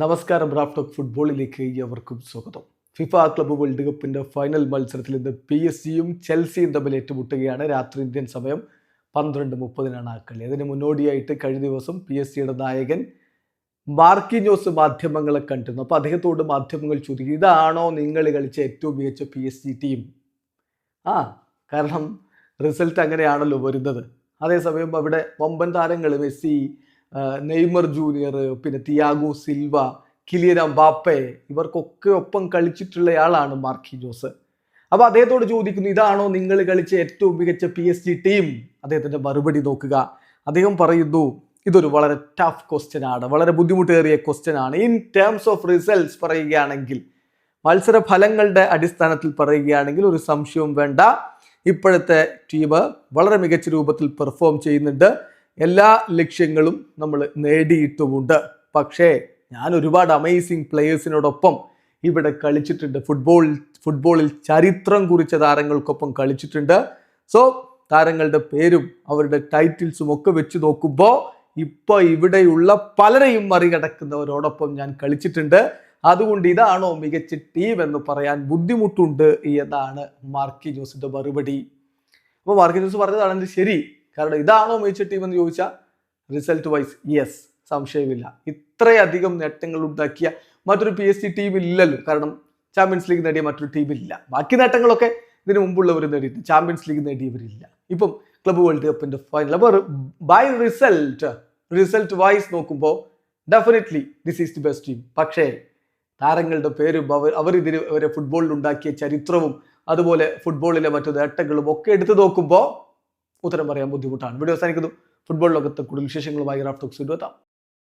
നമസ്കാരം റാഫ്റ്റോക്ക് ഫുട്ബോളിലേക്ക് എവർക്കും സ്വാഗതം. ഫിഫ ക്ലബ്ബ് വേൾഡ് കപ്പിന്റെ ഫൈനൽ മത്സരത്തിൽ ഇന്ന് പി എസ് സിയും ചെൽസിയും തമ്മിൽ ഏറ്റുമുട്ടുകയാണ്. രാത്രി ഇന്ത്യൻ സമയം പന്ത്രണ്ട് മുപ്പതിനാണ് ആ കളി. അതിന് മുന്നോടിയായിട്ട് കഴിഞ്ഞ ദിവസം പി എസ് സിയുടെ നായകൻ മാർക്കിഞ്ഞോസ് മാധ്യമങ്ങളെ കണ്ടിരുന്നു. അപ്പോൾ അദ്ദേഹത്തോട് മാധ്യമങ്ങൾ ചോദിക്കും ഇതാണോ നിങ്ങൾ കളിച്ച ഏറ്റവും മികച്ച പി എസ് സി ടീം? ആ കാരണം റിസൾട്ട് അങ്ങനെയാണല്ലോ വരുന്നത്. അതേസമയം അവിടെ വമ്പൻ താരങ്ങൾ മെസ്സി നെയ്മർ ജൂനിയർ പിന്നെ തിയാഗോ സിൽവ കിലിയൻ ബാപ്പെ ഇവർക്കൊക്കെ ഒപ്പം കളിച്ചിട്ടുള്ളയാളാണ് ജോസ്. അപ്പോൾ അദ്ദേഹത്തോട് ചോദിക്കുന്നു ഇതാണോ നിങ്ങൾ കളിച്ച ഏറ്റവും മികച്ച പി എസ് ജി ടീം? അദ്ദേഹത്തിന്റെ മറുപടി നോക്കുക. അദ്ദേഹം പറയുന്നു ഇതൊരു വളരെ ടഫ് ക്വസ്റ്റ്യൻ ആണ്. വളരെ ബുദ്ധിമുട്ടേറിയ ക്വസ്റ്റ്യൻ ആണ്. ഇൻ ടേംസ് ഓഫ് റിസൾട്ട്സ് പറയുകയാണെങ്കിൽ മത്സര ഫലങ്ങളുടെ അടിസ്ഥാനത്തിൽ പറയുകയാണെങ്കിൽ ഒരു സംശയവും വേണ്ട. ഇപ്പോഴത്തെ ടീം വളരെ മികച്ച രൂപത്തിൽ പെർഫോം ചെയ്യുന്നുണ്ട്. എല്ലാ ലക്ഷ്യങ്ങളും നമ്മൾ നേടിയിട്ടുമുണ്ട്. പക്ഷേ ഞാൻ ഒരുപാട് അമേസിങ് പ്ലേയേഴ്സിനോടൊപ്പം ഇവിടെ കളിച്ചിട്ടുണ്ട്. ഫുട്ബോൾ ഫുട്ബോളിൽ ചരിത്രം കുറിച്ച താരങ്ങൾക്കൊപ്പം കളിച്ചിട്ടുണ്ട്. സോ താരങ്ങളുടെ പേരും അവരുടെ ടൈറ്റിൽസും ഒക്കെ വെച്ച് നോക്കുമ്പോൾ ഇപ്പോൾ ഇവിടെയുള്ള പലരെയും മറികടക്കുന്നവരോടൊപ്പം ഞാൻ കളിച്ചിട്ടുണ്ട്. അതുകൊണ്ട് ഇതാണോ മികച്ച ടീം എന്ന് പറയാൻ ബുദ്ധിമുട്ടുണ്ട് എന്നാണ് മാർക്കി ജോസിന്റെ മറുപടി. അപ്പോൾ മാർക്കി ജോസ് പറഞ്ഞതാണ് ശരി. കാരണം ഇതാണോ മികച്ച ടീം എന്ന് ചോദിച്ചാൽ റിസൾട്ട് വൈസ് യെസ് സംശയമില്ല. ഇത്രയധികം നേട്ടങ്ങൾ ഉണ്ടാക്കിയ മറ്റൊരു പി എസ് സി ടീം ഇല്ലല്ലോ. കാരണം ചാമ്പ്യൻസ് ലീഗ് നേടിയ മറ്റൊരു ടീമില്ല ബാക്കി നേട്ടങ്ങളൊക്കെ ഇതിനു മുമ്പുള്ളവർ നേടിയിട്ടുണ്ട് ചാമ്പ്യൻസ് ലീഗ് നേടിയവരില്ല. ഇപ്പം ക്ലബ് വേൾഡ് കപ്പിന്റെ ഫൈനൽ അപ്പോൾ ബൈ റിസൾട്ട് റിസൾട്ട് വൈസ് നോക്കുമ്പോൾ definitely this is the best team പക്ഷേ താരങ്ങളുടെ പേരും അവർ ഇതിന് അവരെ ഫുട്ബോളിൽ ഉണ്ടാക്കിയ ചരിത്രവും അതുപോലെ ഫുട്ബോളിലെ മറ്റു നേട്ടങ്ങളും ഒക്കെ എടുത്തു നോക്കുമ്പോൾ ഉത്തരം പറയാൻ ബുദ്ധിമുട്ടാണ്. വീഡിയോ അവസാനിക്കുന്നു. ഫുട്ബോൾ ലോകത്ത് കൂടുതൽ വിശേഷങ്ങളുമായി റാഫ്റ്റോക്സ് എത്താം